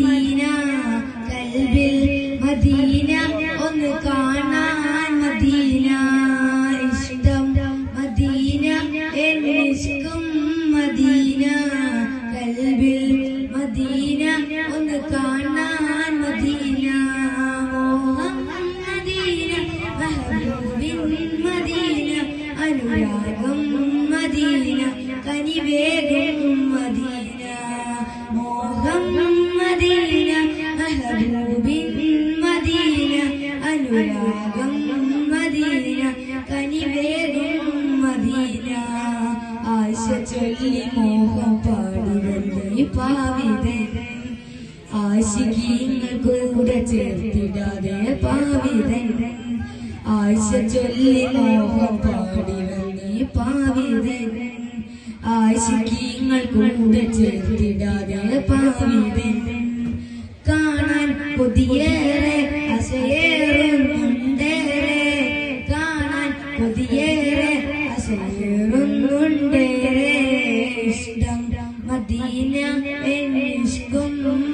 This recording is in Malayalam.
മദീന കൽബിൽ മദീന ഒന്ന് കാണാൻ മദീന. ഇഷ്ടം മദീന എന്നിഷ്കും മദീന. കൽബിൽ മദീന ഒന്ന് കാണാൻ മദീന. മദീന മദീന അനുരാഗം മദീന. കനിവേഗം അനുരാഗം മദീന കനിവേഗം മദീന ചൊല്ലി മോഹം പാടി വന്നേ പാവിതൻ ആശികീങ്ങൾ കൂടെ ചേർത്തിടാതെ പാവിതൻ. ആശ ചൊല്ലി മോഹം പാടി വന്നേ പാവിതൻ ആശികീങ്ങൾ കൂടെ ചേർത്തിടാതെ പാവിതൻ. കാണാൻ കൊതിയേറെ കാണാൻ കൊതിയേറെ ഇഷ്ടം. മദീന എന്നിഷ്ടം